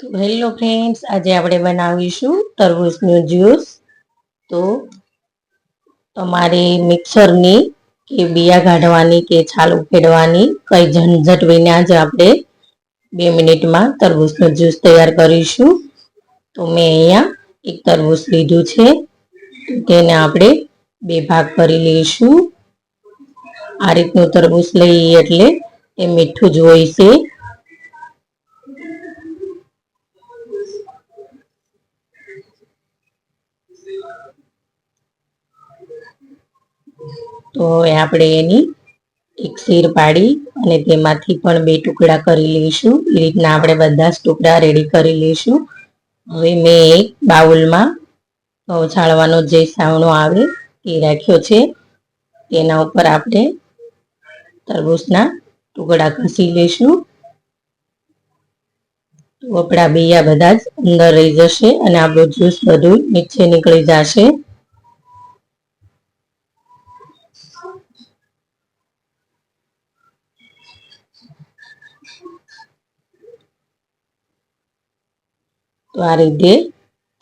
તો hello friends, આજે આપણે બનાવીશું તરબૂચનું જ્યુસ. તો તમારે મિક્સરની કે બિયા કાઢવાની કે છાલ ઉખેડવાની કંઈ ઝંઝટ વિના જ આપણે બે મિનિટમાં તરબૂચનું જ્યુસ તૈયાર કરીશું. તો મેં અહીંયા એક તરબૂચ લીધું છે. તેને આપણે બે ભાગ કરી લઈશું. આ રીતનું તરબૂચ લઈએ એટલે એ મીઠું જ હોય છે. તો હવે આપણે એની એક શીર પાડી અને તેમાંથી પણ બે ટુકડા કરી લઈશું. એ રીતના આપણે બધા જ ટુકડા રેડી કરી લઈશું. હવે મેં એક બાઉલમાં છાળવાનો જે સાવણો આવે એ રાખ્યો છે. તેના ઉપર આપણે તરબૂચના ટુકડા ઘસી લઈશું. તો આપણા બિયા બધા જ અંદર રહી જશે અને આપણું જ્યુસ બધું નીચે નીકળી જશે. તો આ રીતે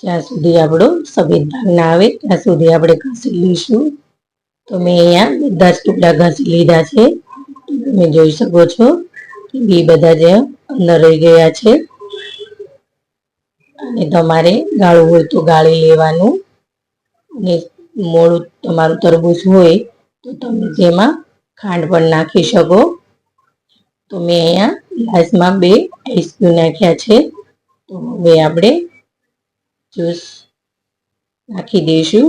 જ્યાં સુધી આપણો સફેદ ભાગ ના આવે, ત્યાં સુધી આપણે ઘસી લઈશું. તો મેં અહીંયા બધા જ ટુકડા ઘસી લીધા છે. તમે જોઈ શકો છો કે બી બધા જે અંદર રહી ગયા છે. અને તમારે ગાળવું હોય તો ગાળી લેવાનું. અને મોડું તમારું તરબૂચ હોય તો તમે તેમાં ખાંડ પણ નાખી શકો. તો મેં અહીંયા ગ્લાસમાં બે આઈસ નાખ્યા છે. તો હવે આપણે જ્યુસ નાખી દઈશું.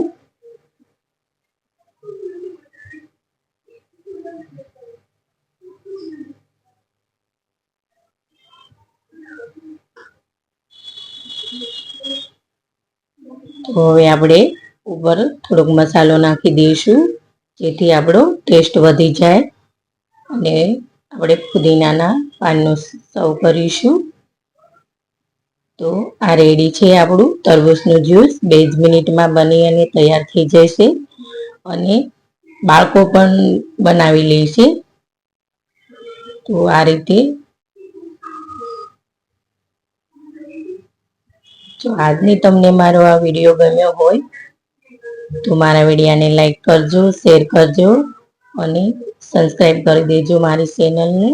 તો હવે આપણે ઉપર થોડોક મસાલો નાખી દઈશું. જેથી આપણો ટેસ્ટ વધી જાય અને આપણે પુદીનાના પાનનો સર્વ કરીશું. તો આ રેડી છે આપણું તરબૂચનું જ્યુસ બે જ મિનિટમાં બની અને તૈયાર થઈ જશે અને બાળકો પણ બનાવી લેશે તો આ રીતે જો આજની તમને મારો આ વીડિયો ગમ્યો હોય તો મારા વિડીયાને લાઈક કરજો શેર કરજો અને સબસ્ક્રાઈબ કરી દેજો મારી ચેનલને